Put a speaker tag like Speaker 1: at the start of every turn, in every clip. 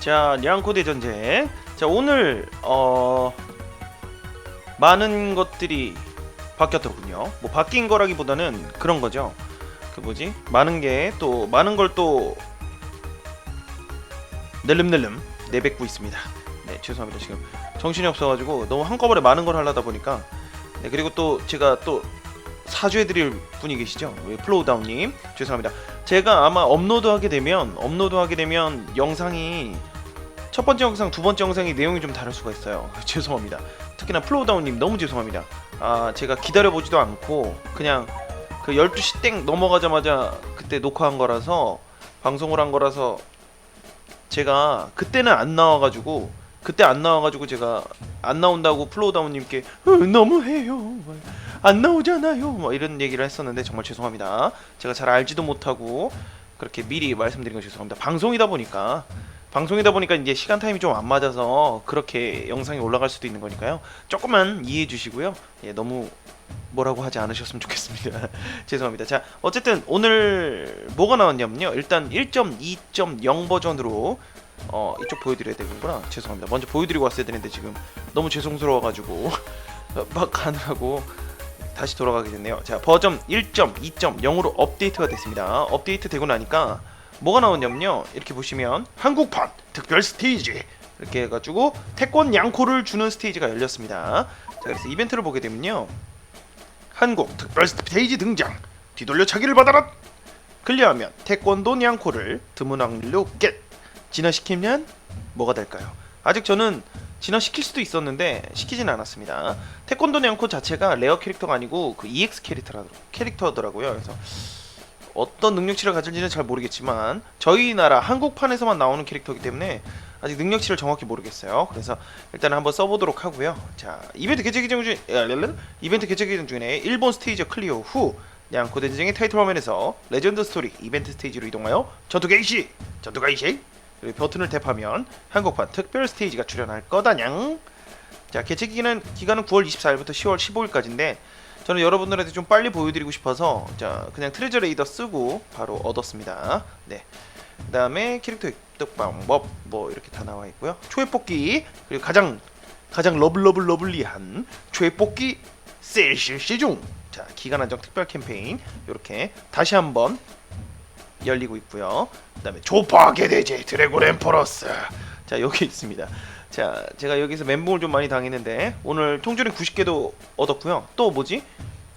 Speaker 1: 자, 냥코 대 전쟁. 자, 오늘 어 많은 것들이 바뀌었더군요. 뭐 바뀐 거라기보다는 그런 거죠. 그 뭐지? 많은 게 또 많은 걸 또 낼름낼름 내뱉고 있습니다. 네, 죄송합니다. 지금 정신이 없어가지고 너무 한꺼번에 많은 걸 하려다 보니까 네, 그리고 또 제가 또 사죄해드릴 분이 계시죠? 우리 플로우다운님 죄송합니다. 제가 아마 업로드하게 되면 업로드하게 되면 영상이 첫 번째 영상, 두 번째 영상이 내용이 좀 다를 수가 있어요. 죄송합니다. 특히나 플로우다운님 너무 죄송합니다. 아 제가 기다려 보지도 않고 그냥 그 12시 땡 넘어가자마자 그때 녹화한 거라서 방송을 한 거라서 제가 그때는 안 나와가지고 그때 안 나와가지고 제가 안 나온다고 플로우다운님께 "어, 너무해요 안 나오잖아요 뭐 이런 얘기를 했었는데 정말 죄송합니다 제가 잘 알지도 못하고 그렇게 미리 말씀드린 거 죄송합니다 방송이다 보니까 방송이다 보니까 이제 시간 타임이 좀 안 맞아서 그렇게 영상이 올라갈 수도 있는 거니까요 조금만 이해해 주시고요 예, 너무 뭐라고 하지 않으셨으면 좋겠습니다. 죄송합니다. 자, 어쨌든 오늘 뭐가 나왔냐면요. 일단 1.2.0 버전으로 어, 이쪽 보여드려야 되는구나. 죄송합니다. 먼저 보여드리고 왔어야 되는데 지금 너무 죄송스러워가지고 막 가느라고 다시 돌아가게 됐네요. 자, 버전 1.2.0으로 업데이트가 됐습니다. 업데이트 되고 나니까 뭐가 나왔냐면요. 이렇게 보시면 한국판 특별 스테이지 이렇게 해가지고 태권 양코를 주는 스테이지가 열렸습니다. 자, 그래서 이벤트를 보게 되면요. 한국 특별 스테이지 등장 뒤돌려차기를 받아라 클리어하면 태권도 냥코를 드문 확률로 겟 진화시키면 뭐가 될까요? 아직 저는 진화시킬 수도 있었는데 시키진 않았습니다 태권도 냥코 자체가 레어 캐릭터가 아니고 그 EX 캐릭터라, 캐릭터더라고요 그래서 어떤 능력치를 가질지는 잘 모르겠지만 저희 나라 한국판에서만 나오는 캐릭터이기 때문에 아직 능력치를 정확히 모르겠어요. 그래서 일단 한번 써보도록 하고요. 자 이벤트 개최 기간 중에 이벤트 개최 기간 중에 일본 스테이지 클리어 후 냥코 대전쟁의 타이틀 화면에서 레전드 스토리 이벤트 스테이지로 이동하여 전투 개시 전투 개시 그리고 버튼을 탭하면 한국판 특별 스테이지가 출연할 거다냥. 자 개최 기간은 기간은 9월 24일부터 10월 15일까지인데 저는 여러분들한테 좀 빨리 보여드리고 싶어서 자 그냥 트레저 레이더 쓰고 바로 얻었습니다. 네. 그 다음에 캐릭터 획득 방법 뭐 이렇게 다 나와 있고요. 초회 뽑기 그리고 가장 가장 러블러블 러블리한 초회 뽑기 세일 실시 중. 자 기간 한정 특별 캠페인 이렇게 다시 한번 열리고 있고요. 그 다음에 조파계 대제 드래곤 엠퍼러스. 자 여기 있습니다. 자 제가 여기서 멘붕을 좀 많이 당했는데 오늘 통조림 90개도 얻었고요. 또 뭐지?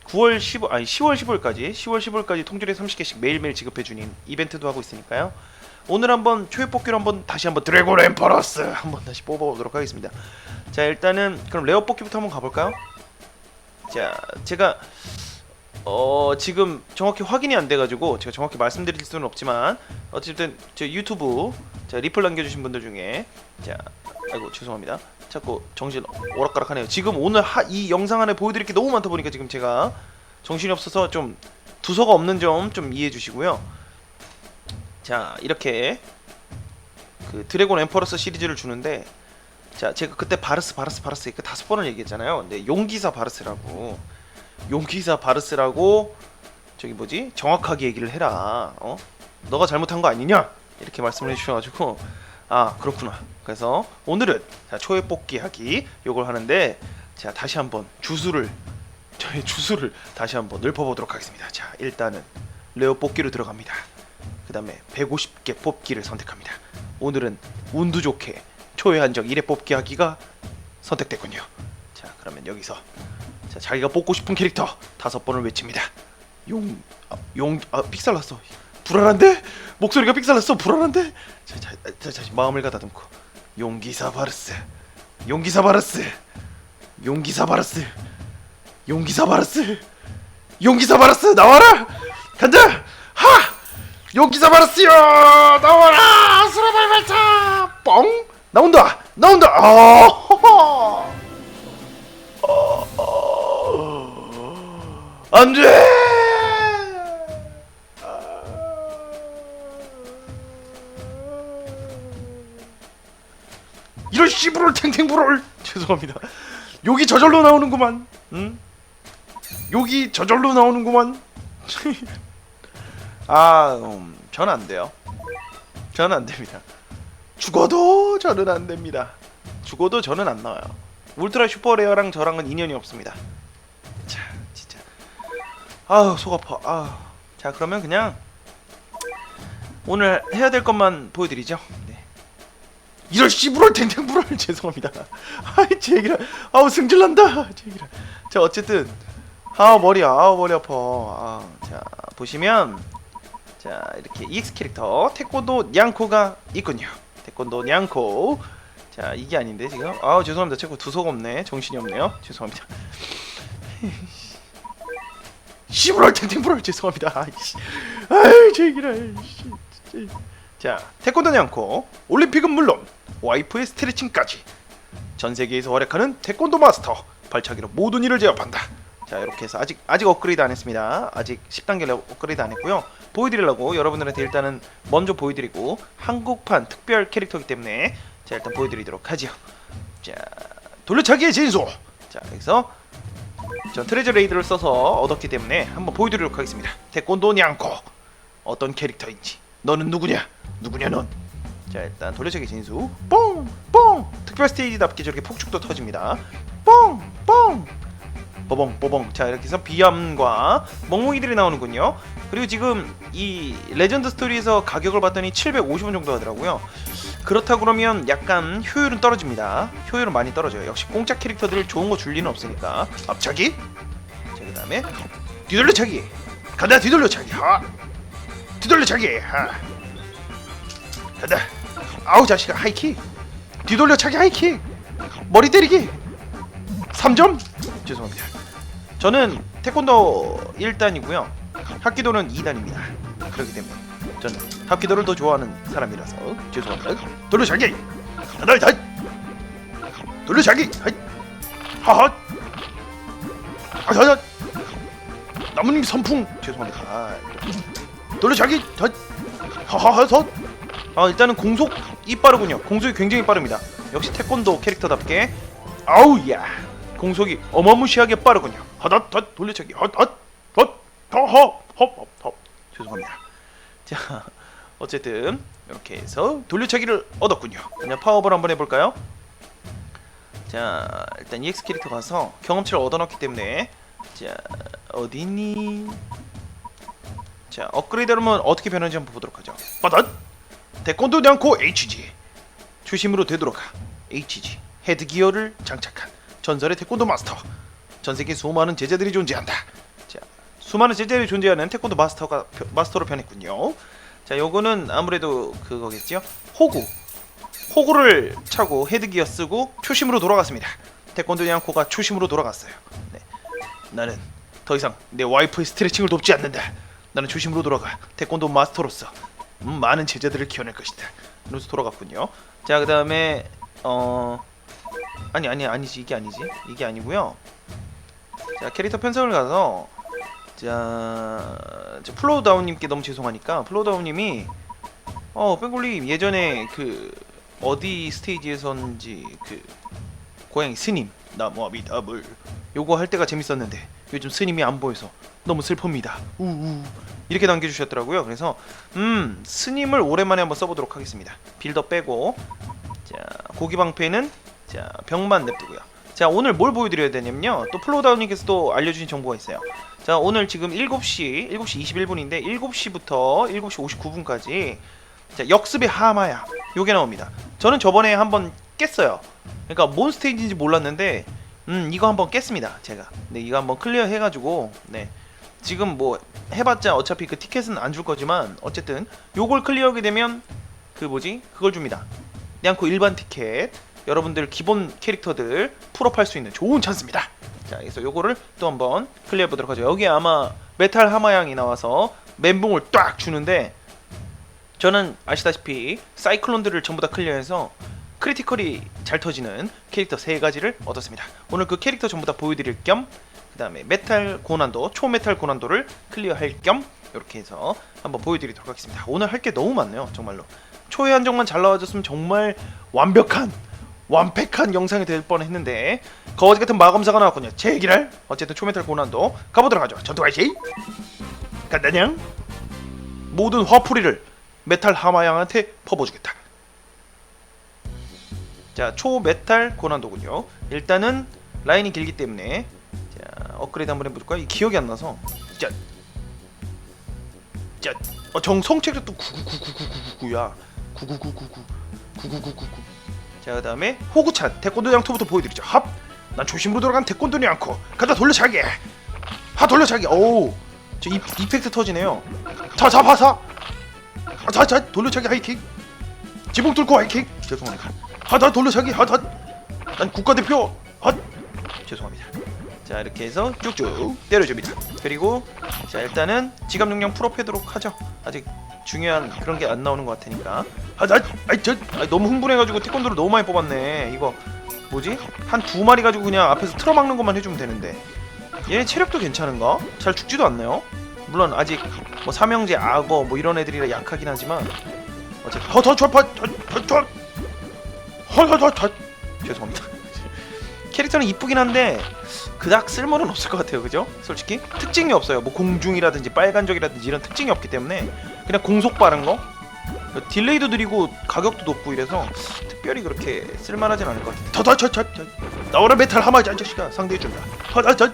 Speaker 1: 9월 15 아니 10월 15일까지 10월 15일까지 통조림 30개씩 매일매일 지급해 주는 이벤트도 하고 있으니까요. 오늘 한번 초회 뽑기로 한번 다시 한번 드래곤 엠퍼러스 한번 다시 뽑아보도록 하겠습니다. 자 일단은 그럼 레어 뽑기부터 한번 가볼까요? 자 제가 어 지금 정확히 확인이 안 돼가지고 제가 정확히 말씀드릴 수는 없지만 어쨌든 저 유튜브 자 리플 남겨주신 분들 중에 자 아이고 죄송합니다. 자꾸 정신 오락가락하네요. 지금 오늘 하, 이 영상 안에 보여드릴 게 너무 많다 보니까 지금 제가 정신이 없어서 좀 두서가 없는 점 좀 이해해 주시고요. 자 이렇게 그 드래곤 엠퍼러스 시리즈를 주는데 자 제가 그때 바르스 바르스 바르스 그 다섯 번을 얘기했잖아요. 근데 용기사 바르스라고 용기사 바르스라고 저기 뭐지 정확하게 얘기를 해라. 어? 너가 잘못한 거 아니냐? 이렇게 말씀을 해주셔가지고 아 그렇구나. 그래서 오늘은 자, 초회 뽑기 하기 요걸 하는데 자 다시 한번 주수를 저의 주수를 다시 한번 읊어보도록 하겠습니다. 자 일단은 레오 뽑기로 들어갑니다. 그 다음에 150개 뽑기를 선택합니다. 오늘은 운도 좋게 초회 한정 1회 뽑기 하기가 선택됐군요. 자 그러면 여기서 자, 자기가 뽑고 싶은 캐릭터 다섯 번을 외칩니다. 용, 아, 용, 아 픽살났어. 불안한데 목소리가 픽살났어. 불안한데. 자, 자, 자, 자, 마음을 가다듬고 용기사 바르스, 용기사 바르스, 용기사 바르스, 용기사 바르스, 용기사 바르스 나와라. 간다. 하. 용기사 바르스요 나와라. 수라발 발 죄송합니다. 여기 저절로 나오는구만. 응? 여기 저절로 나오는구만. 아, 음, 전안 돼요. 전 안 됩니다. 죽어도 저는 안 됩니다. 죽어도 저는 안 나와요. 울트라 슈퍼 레어랑 저랑은 인연이 없습니다. 자, 진짜. 아우 속 아파. 아, 자 그러면 그냥 오늘 해야 될 것만 보여드리죠. 네. 이럴 씨부럴 탱탱부럴 죄송합니다. 아이 제 얘기를 아우 승질난다. 제 얘기를. 자 어쨌든 아 머리야 아 머리 아파. 아, 자 보시면 자 이렇게 EX 캐릭터 태권도 냥코가 있군요. 태권도 냥코. 자 이게 아닌데 지금 아 죄송합니다. 자꾸 두석 없네. 정신이 없네요. 죄송합니다. 씨부럴 탱탱부럴 죄송합니다. 아이씨. 아이 제 얘기를. 자 태권도 냥코 올림픽은 물론 와이프의 스트레칭까지 전 세계에서 활약하는 태권도 마스터 발차기로 모든 일을 제압한다. 자 이렇게 해서 아직 아직 업그레이드 안 했습니다. 아직 10단계 업그레이드 안 했고요. 보여드리려고 여러분들한테 일단은 먼저 보여드리고 한국판 특별 캐릭터이기 때문에 자 일단 보여드리도록 하지요. 자 돌려차기의 진수. 자 여기서 전 트레저 레이드를 써서 얻었기 때문에 한번 보여드리도록 하겠습니다. 태권도 냥코 어떤 캐릭터인지 너는 누구냐? 누구냐 넌? 자 일단 돌려차기 진수 뽕뽕 특별 스테이지답게 저렇게 폭죽도 터집니다. 뽕뽕 뽀봉 뽀봉 자 이렇게 해서 비암과 멍멍이들이 나오는군요. 그리고 지금 이 레전드 스토리에서 가격을 봤더니 750원 정도 하더라고요. 그렇다 그러면 약간 효율은 떨어집니다. 효율은 많이 떨어져요. 역시 공짜 캐릭터들 좋은 거 줄 리는 없으니까. 앞차기. 자 그 다음에 뒤돌려차기. 간다 뒤돌려차기. 하. 뒤돌려차기. 하. 간다. 아우 자식아 하이킥. 뒤돌려 차기 하이킥. 머리 때리기. 3점. 죄송합니다. 저는 태권도 1단이고요. 합기도는 2단입니다. 그렇기 때문에 저는 합기도를 더 좋아하는 사람이라서 죄송합니다. 돌려차기. 하나 다. 돌려차기. 하하. 아자자. 나뭇잎 선풍. 죄송합니다. 아, 돌려차기. 다. 하하하 섯. 아 일단은 공속이 빠르군요. 공속이 굉장히 빠릅니다. 역시 태권도 캐릭터답게 아우 야 공속이 어마무시하게 빠르군요. 헛헛 헛 돌려차기 헛헛 헛헛헛헛헛 죄송합니다. 자 어쨌든 이렇게 해서 돌려차기를 얻었군요. 그냥 파워볼 한번 해볼까요? 자 일단 EX 캐릭터 가서 경험치를 얻어놨기 때문에 자 어디니? 자 업그레이드 하면 어떻게 변하는지 한번 보도록 하죠. 빠닷 태권도 냥코 HG 초심으로 되돌아가 HG 헤드기어를 장착한 전설의 태권도 마스터. 전 세계 수많은 제자들이 존재한다. 자 수많은 제자들이 존재하는 태권도 마스터가 벼- 마스터로 변했군요. 자 요거는 아무래도 그거겠죠? 호구. 호구를 차고 헤드기어 쓰고 초심으로 돌아갔습니다. 태권도 냥코가 초심으로 돌아갔어요. 네. 나는 더 이상 내 와이프의 스트레칭을 돕지 않는다. 나는 초심으로 돌아가 태권도 마스터로서 음, 많은 제자들을 키워낼 것이다. 이러면서 돌아갔군요. 자, 그 다음에 어 아니 아니 아니지 이게 아니지 이게 아니고요. 자 캐릭터 편성을 가서 자, 저 플로우다운님께 너무 죄송하니까 플로우다운님이 어 뺑골님 예전에 그 어디 스테이지에서인지 그 고양이 스님 나무아비 더블 요거 할 때가 재밌었는데 요즘 스님이 안 보여서 너무 슬픕니다. 우우 이렇게 남겨주셨더라고요. 그래서 음 스님을 오랜만에 한번 써보도록 하겠습니다. 빌더 빼고 자 고기 방패는 자 병만 냅두고요. 자 오늘 뭘 보여드려야 되냐면요. 또 플로우다운님께서 또 알려주신 정보가 있어요. 자 오늘 지금 7시 7시 21분인데 7시부터 7시 59분까지 자 역습의 하마야 요게 나옵니다. 저는 저번에 한번 깼어요. 그러니까 뭔 스테이지인지 몰랐는데 음 이거 한번 깼습니다. 제가 네 이거 한번 클리어 해가지고 네 지금 뭐 해봤자 어차피 그 티켓은 안 줄 거지만 어쨌든 요걸 클리어하게 되면 그 뭐지 그걸 줍니다. 냥코 일반 티켓 여러분들 기본 캐릭터들 풀업할 수 있는 좋은 찬스입니다. 자 그래서 요거를 또 한번 클리어 보도록 하죠. 여기 아마 메탈 하마양이 나와서 멘붕을 딱 주는데 저는 아시다시피 사이클론들을 전부 다 클리어해서 크리티컬이 잘 터지는 캐릭터 세 가지를 얻었습니다. 오늘 그 캐릭터 전부 다 보여드릴 겸 그 다음에 메탈 고난도 초메탈 고난도를 클리어할 겸 이렇게 해서 한번 보여드리도록 하겠습니다. 오늘 할 게 너무 많네요, 정말로. 초회 한정만 잘 나와줬으면 정말 완벽한 완벽한 영상이 될 뻔했는데 거지 같은 마검사가 나왔군요. 제 얘기를 어쨌든 초메탈 고난도 가보도록 하죠. 전투開始 간다냥 모든 화풀이를 메탈 하마양한테 퍼부어주겠다. 자 초메탈 고난도군요 일단은 라인이 길기 때문에 자 업그레이드 한번 해볼까요? 이 기억이 안 나서 자, 자, 어, 정 성책도 또 9999999야 999999 999999 자 그 다음에 호구찬 태권도 양토부터 보여드리죠 합! 난 조심으로 돌아간 태권도니 않고 가다 돌려차기 하 돌려차기 오우 저 이, 이펙트 터지네요 자 잡아사 아, 자, 자, 돌려차기 하이킥. 지붕 뚫고 하이킥. 죄송합니다. 하다 돌려차기 하다. 난 국가대표. 하. 죄송합니다. 자, 이렇게 해서 쭉쭉 때려줍니다. 그리고 자, 일단은 지갑 능력 풀업하도록 하죠. 아직 중요한 그런 게 안 나오는 것 같으니까. 아이, 저, 아이, 너무 흥분해가지고 태권도를 너무 많이 뽑았네. 이거 뭐지? 한 두 마리 가지고 그냥 앞에서 틀어막는 것만 해주면 되는데. 얘네 체력도 괜찮은가? 잘 죽지도 않나요? 물론 아직 뭐 삼형제 악어 뭐 이런 애들이라 약하긴 하지만 좌파 저저 허허허 죄송합니다 캐릭터는 이쁘긴 한데 그닥 쓸모는 없을 것 같아요 그죠 솔직히 특징이 없어요 뭐 공중이라든지 빨간적이라든지 이런 특징이 없기 때문에 그냥 공속 빠른 거 딜레이도 느리고 가격도 높고 이래서 특별히 그렇게 쓸만하진 않을 것 같아요 더더저저 나와라 메탈 하마 이 자식아 상대해준다 허더저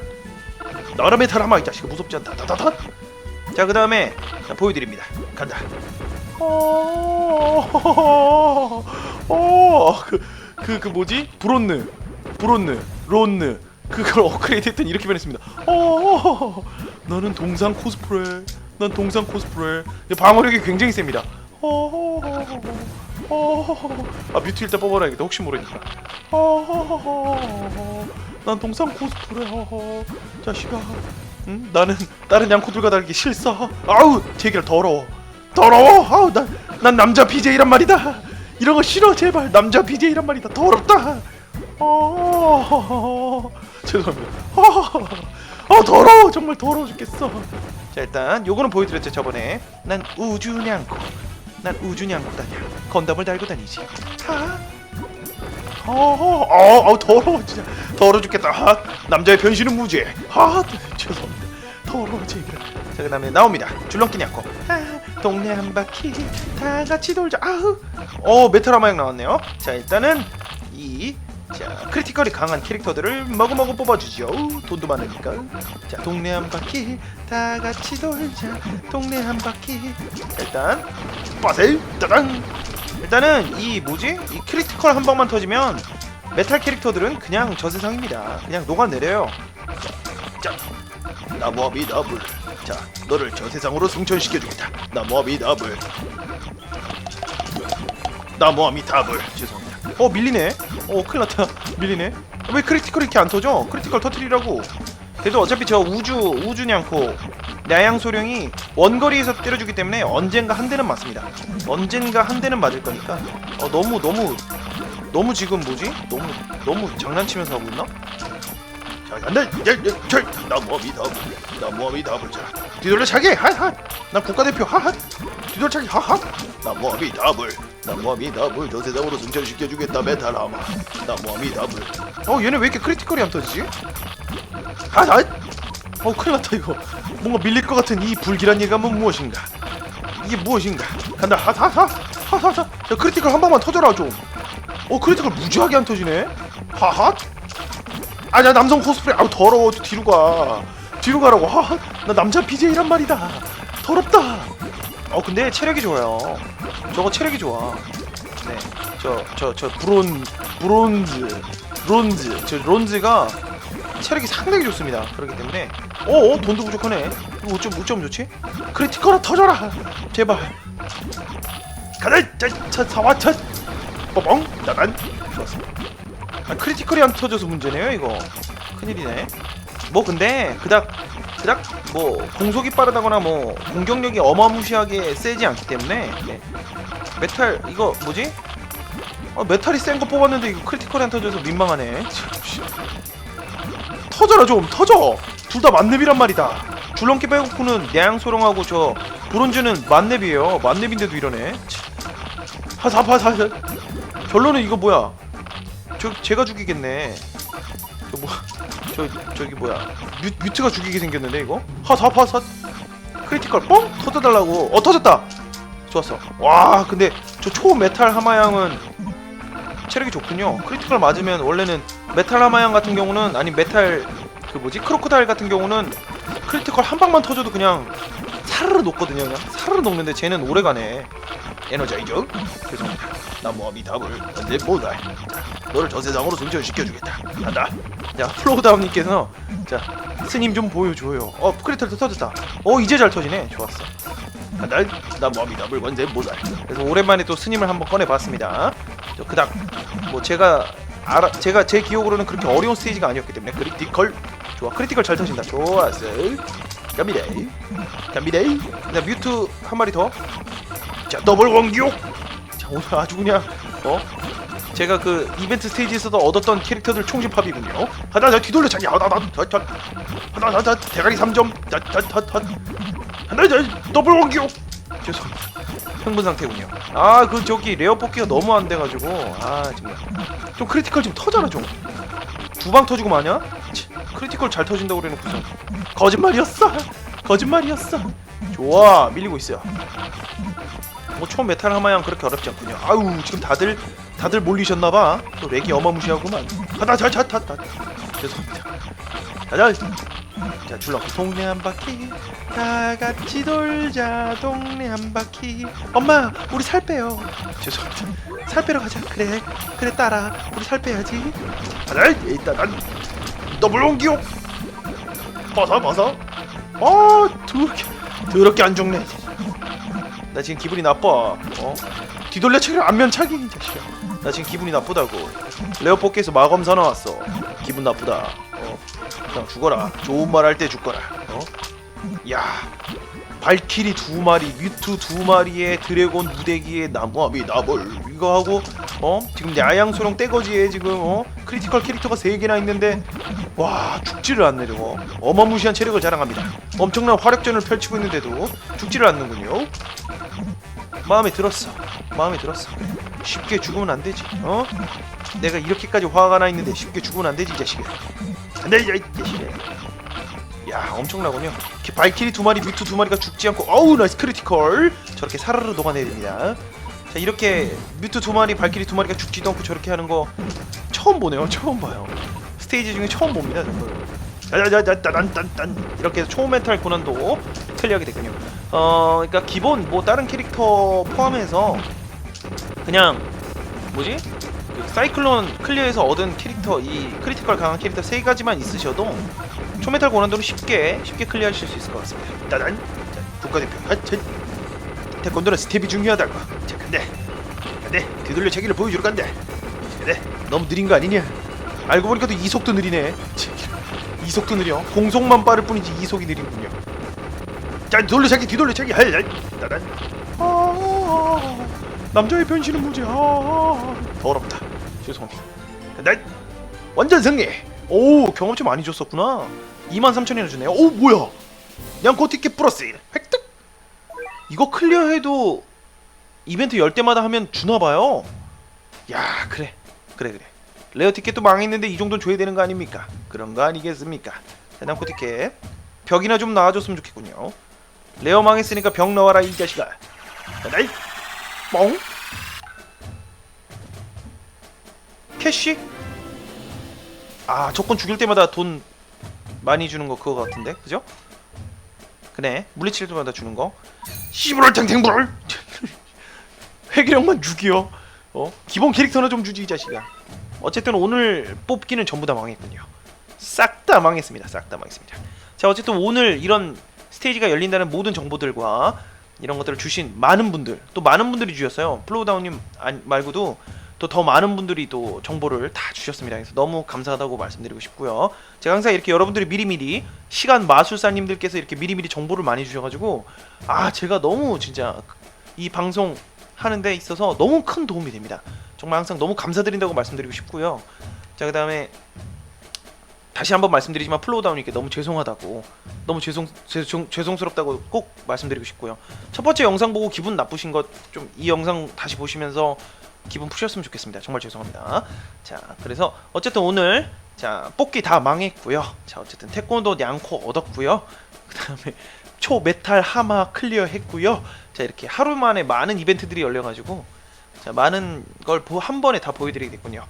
Speaker 1: 나와라 메탈 하마 이 자식아 무섭지 않다 다다다 자그 다음에 보여드립니다 간다 그 브론느 브론느 론느 그걸 업그레이드 했더니 이렇게 변했습니다 어 나는 동상 코스프레 난 동상 코스프레 방어력이 굉장히 셉니다 어아 뮤트 일단 뽑아놔야겠다 혹시 모르니까 어난 동상 코스프레 자식아 응? 나는 다른 양코들과 다르게 실사 아우 제기를 더러워 더러워 아우 난, 난 남자 BJ란 말이다 이런 거 싫어 제발 남자 BJ란 말이다 더럽다 어 죄송합니다 어, 어 더러워 정말 더러워 죽겠어 자 일단 요거는 보여드렸죠 저번에 난 우주냥코 난 우주냥코다냐 건담을 달고 다니지 하 어, 어, 어, 더러워 진짜 더러워 죽겠다. 하, 남자의 변신은 무죄. 하, 죄송합니다. 더러워 제기라. 자 그다음에 나옵니다. 줄넘기 냥코. 아, 동네 한 바퀴 다 같이 돌자. 아우. 어 메타라마약 나왔네요. 자 일단은 이 자, 크리티컬이 강한 캐릭터들을 마구마구 뽑아주죠. 돈도 많으니까. 자, 동네 한 바퀴 다 같이 돌자. 동네 한 바퀴. 자, 일단 빠세요. 따당. 일단은 이 뭐지? 이 크리티컬 한 방만 터지면 메탈 캐릭터들은 그냥 저 세상입니다. 그냥 녹아내려요. 자, 자, 나무아비 더블. 자, 너를 저 세상으로 승천시켜주겠다. 나무아비 더블. 나무아미 더블. 죄송합니다. 어 밀리네. 어 큰일났다. 밀리네. 왜 크리티컬 이렇게 안 터져? 크리티컬 터트리라고. 그래도 어차피 저 우주 우주냥코 야양 소령이 원거리에서 때려주기 때문에 언젠가 한 대는 맞습니다. 언젠가 한 대는 맞을 거니까 어, 너무 너무 너무 지금 뭐지? 너무 너무 장난치면서 하고 있나? 자 간다. 야야저 나무아미 더블. 나무아미 더블. 자 뒤돌려 차기. 하하. 난 국가대표. 하하. 뒤돌려 차기. 하하. 나무아미 더블. 나무아미 더블. 저 세상으로 승천시켜주겠다 메탈하마. 나무아미 더블. 어 얘네 왜 이렇게 크리티컬이 안 터지지? 하하. 어 큰일 났다 이거. 뭔가 밀릴 것 같은 이 불길한 예감은 무엇인가? 이게 무엇인가? 간다. 하하하 하하하. 자 크리티컬 한 방만 터져라 좀어 크리티컬 무지하게 안 터지네? 하하. 아니야 남성 코스프레. 아우 더러워. 또 뒤로 가. 뒤로 가라고. 하하. 나 남자 BJ란 말이다. 더럽다 어 근데 체력이 좋아요 저거 체력이 좋아 네저 저 저 브론 브론즈 브론즈 저 론즈가 체력이 상당히 좋습니다. 그렇기 때문에 어, 어 돈도 부족하네. 이거 어쩜 어쩜 좋지? 크리티컬아 터져라. 제발. 가자. 자, 사와 차. 뽀뽕. 나간. 좋았어. 아, 크리티컬이 안 터져서 문제네요, 이거. 큰일이네. 뭐 근데 그닥 그닥 뭐 공속이 빠르다거나 뭐 공격력이 어마무시하게 세지 않기 때문에 네. 메탈 이거 뭐지? 어, 메탈이 센 거 뽑았는데 이거 크리티컬이 안 터져서 민망하네. 터져라 좀 터져! 둘 다 만렙이란 말이다. 줄넘기 빼고는 냥소롱하고 저 브론즈는 만렙이에요. 만렙인데도 이러네. 하사파사. 결론은 이거 뭐야? 저 제가 죽이겠네. 저 뭐 저 저기 뭐야. 뮤, 뮤트가 죽이게 생겼는데 이거? 하사파사 크리티컬 뻥? 터져달라고. 어 터졌다. 좋았어. 와 근데 저 초메탈 하마양은 체력이 좋군요. 크리티컬 맞으면 원래는 메탈 하마양 같은 경우는 아니 메탈 그 뭐지? 크로코다일 같은 경우는 크리티컬 한 방만 터져도 그냥 사르르 녹거든요. 그냥. 사르르 녹는데 쟤는 오래 가네. 에너자이저 죄송합니다. 나무아미 답을 근데 뭐다. 자, 너를 저 세상으로 승천시켜주겠다. 간다. 자 플로우다운님께서 자 스님 좀 보여줘요. 어 크리털도 터졌다. 어 이제 잘 터지네. 좋았어. 간다. 나무아미 답을 원제 뭐다. 그래서 오랜만에 또 스님을 한번 꺼내봤습니다. 저 그닥 뭐 제가 알아 제가 제 기억으로는 그렇게 어려운 스테이지가 아니었기 때문에 크리티컬 좋아 크리티컬 잘 터진다. 좋았어. 갑니다. 갑니다. 자 뮤트 한 마리 더. 자 더블 원기옥. 자 오늘 아주 그냥 어 제가 그 이벤트 스테이지에서도 얻었던 캐릭터들 총집합이군요. 하나 나 뒤돌려 자기 하나 나저 하나 나나 대가리 3점 자자자 하나 저 더블 원기옥. 죄송합니다. 흥분 상태군요. 아 그 저기 레어 뽑기가 너무 안 돼가지고 아 정말 좀 크리티컬 좀 터져라 좀. 두 방 터지고 마냐? 치, 크리티컬 잘 터진다고 그래놓고서 거짓말이었어. 거짓말이었어. 좋아 밀리고 있어요. 뭐 초 메탈 하마양 그렇게 어렵지 않군요. 아유 지금 다들 다들 몰리셨나봐. 또 렉이 어마무시하구만. 하나 자자자자 죄송합니다. 자자 자 줄넘기 동네 한 바퀴 다 같이 돌자 동네 한 바퀴. 엄마 우리 살 빼요. 죄송합니다. 살 빼러 가자. 그래 그래 따라 우리 살 빼야지. 가자 일단 난 더블 옹기용. 벗어 벗어. 어 더럽게 더럽게 안 죽네. 나 지금 기분이 나빠. 어? 뒤돌려 차기를 안면차기 이 자식아. 나 지금 기분이 나쁘다고. 레어 뽑기에서 마검 사 나왔어. 기분 나쁘다. 어? 그냥 죽어라. 좋은 말 할 때 죽거라. 어? 야. 발키리 두 마리, 뮤트 두 마리에 드래곤 무대기에 나무아미 나벌 이거 하고 어 지금 야양소령 떼거지에 지금 어 크리티컬 캐릭터가 세 개나 있는데 와 죽지를 않네 저거 어마무시한 체력을 자랑합니다 엄청난 화력전을 펼치고 있는데도 죽지를 않는군요 마음에 들었어. 마음에 들었어. 쉽게 죽으면 안 되지. 어? 내가 이렇게까지 화가 나 있는데 쉽게 죽으면 안 되지, 이 자식아. 안 돼, 이 자식아. 야, 엄청나군요. 이렇게 발키리 두 마리, 뮤트 두 마리가 죽지 않고, 어우, 나이스 크리티컬. 저렇게 사르르 녹아내야 됩니다. 자, 이렇게 뮤트 두 마리, 발키리 두 마리가 죽지도 않고 저렇게 하는 거 처음 보네요. 처음 봐요. 스테이지 중에 처음 봅니다, 저걸. 짜자자자단단단 이렇게 해서 초메탈 고난도 클리어하게 됐군요. 어, 그러니까 기본 뭐 다른 캐릭터 포함해서 그냥 뭐지? 그 사이클론 클리어에서 얻은 캐릭터 이 크리티컬 강한 캐릭터 세 가지만 있으셔도 초메탈 고난도를 쉽게 쉽게 클리어하실 수 있을 것 같습니다. 따단 자, 국가대표 하천 태권도는 스텝이 중요하다고. 자, 근데 근데 뒤돌려 체기를 보여주러 간다. 근데 너무 느린 거 아니냐? 알고 보니까 또 이속도 느리네. 이속도 느려. 공속만 빠를 뿐이지 이속이 느리군요. 자 뒤돌려 차기 뒤돌려 차기. 할 따단. 아, 남자의 변신은 뭐지 아, 더럽다. 죄송합니다. 난 완전 승리. 오 경험치 많이 줬었구나. 23,000이나 주네요. 오 뭐야? 양코 티켓 플러스 1 획득. 이거 클리어해도 이벤트 열 때마다 하면 주나봐요. 야 그래. 그래 그래 레어 티켓도 망했는데 이 정도는 줘야 되는 거 아닙니까? 그런 거 아니겠습니까? 자, 남코 티켓 벽이나 좀 나와줬으면 좋겠군요. 레어 망했으니까 벽 넣어라 이 자식아. 나이 뻥. 캐시? 아 조건 죽일 때마다 돈 많이 주는 거 그거 같은데? 그죠? 그네 물리칠 때마다 주는 거. 씨부랄 탱탱불. 회기력만 6이요 어? 기본 캐릭터나 좀 주지 이 자식아 어쨌든 오늘 뽑기는 전부 다 망했군요. 싹 다 망했습니다. 싹 다 망했습니다. 자 어쨌든 오늘 이런 스테이지가 열린다는 모든 정보들과 이런 것들을 주신 많은 분들 또 많은 분들이 주셨어요. 플로우다운님 말고도 또 더 많은 분들이 또 정보를 다 주셨습니다. 그래서 너무 감사하다고 말씀드리고 싶고요. 제가 항상 이렇게 여러분들이 미리미리 시간 마술사님들께서 이렇게 미리미리 정보를 많이 주셔가지고 아 제가 너무 진짜 이 방송 하는 데 있어서 너무 큰 도움이 됩니다 정말 항상 너무 감사드린다고 말씀드리고 싶고요 자 그 다음에 다시 한번 말씀드리지만 플로우다운님께 너무 죄송하다고 너무 죄송, 죄송 죄송스럽다고 꼭 말씀드리고 싶고요. 첫 번째 영상 보고 기분 나쁘신 것 좀 이 영상 다시 보시면서 기분 푸셨으면 좋겠습니다. 정말 죄송합니다. 자, 그래서 어쨌든 오늘 자 뽑기 다 망했고요. 자, 어쨌든 태권도 양코 얻었고요. 그다음에 초 메탈 하마 클리어 했고요. 자, 이렇게 하루 만에 많은 이벤트들이 열려가지고 자, 많은 걸 한 번에 다 보여드리게 됐군요.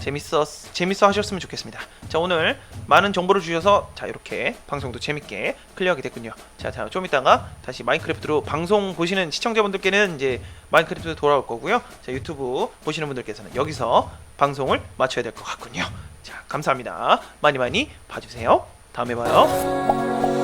Speaker 1: 재밌어 재밌어 하셨으면 좋겠습니다. 자 오늘 많은 정보를 주셔서 자 이렇게 방송도 재밌게 클리어하게 됐군요. 자, 자좀 이따가 다시 마인크래프트로 방송 보시는 시청자분들께는 이제 마인크래프트 돌아올 거고요. 자 유튜브 보시는 분들께서는 여기서 방송을 마쳐야 될 것 같군요. 자 감사합니다. 많이 많이 봐주세요. 다음에 봐요.